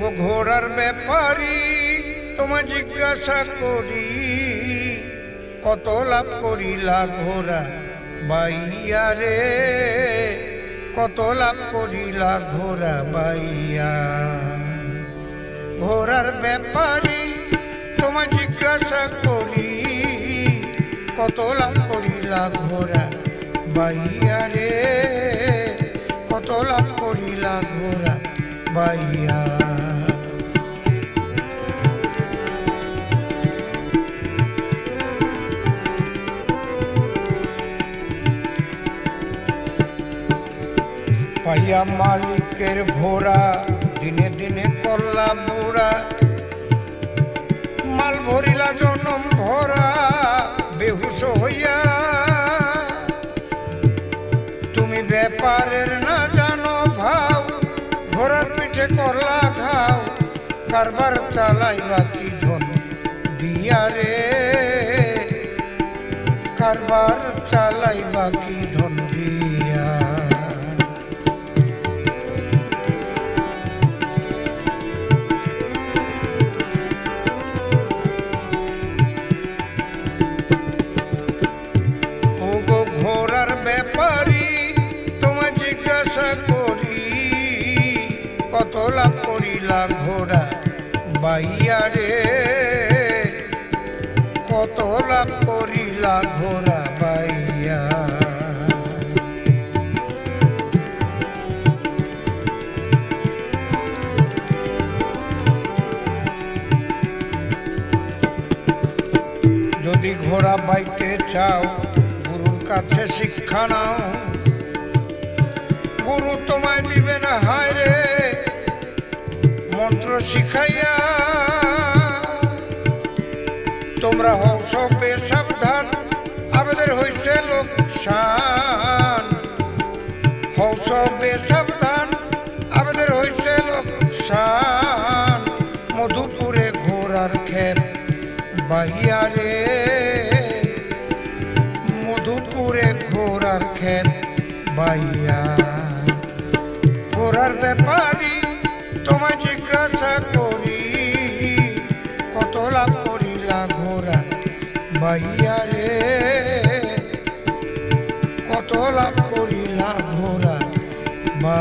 ঘোড়ার ব্যাপারি তোমার জিজ্ঞাসা করি, কত লাভ করিলা ঘোড়া বাইয়া রে? কত লাভ করিলা ঘোড়া বাইয়া? ঘোড়ার ব্যাপারি তোমার জিজ্ঞাসা করি, কত লাভ করিলা ঘোড়া বাইয়া রে? কত লাভ করিলা ঘোড়া বাইয়া? পাইয়া মালিকের ঘোড়া দিনে দিনে করলা বুড়া মাল ভরিলা জনম ভরা, বেহুশ হইয়া। তুমি ব্যাপারের না জানো ভাও ঘোড়ার পিঠে করলা ঘাও কারবার চালাইবা কি ধন দিয়া রে? কারবার চালাইবা কি ধন দিয়া কত করিলা ঘোড়া, বাইয়া রে। কত লাভ করিলা ঘোড়া, বাইয়া। যদি ঘোড়া বাইতে চাও, গুরুর কাছে শিক্ষা নাও। গুরু তোমায় শিখাইয়া, তোমরা হও সবে সাবধান, আমাদের হইছে লোকসান। হও সবে সাবধান, আমাদের হইছে লোকসান। মধুপুরে ঘোড়ার ক্ষেত বাইয়া রে, মধুপুরে ঘোড়ার ক্ষেত বাইয়া। ঘোড়ার ব্যাপারি তোমায় জিজ্ঞাসা বাইয়া রে কত লাভ করিলা ঘোড়া বা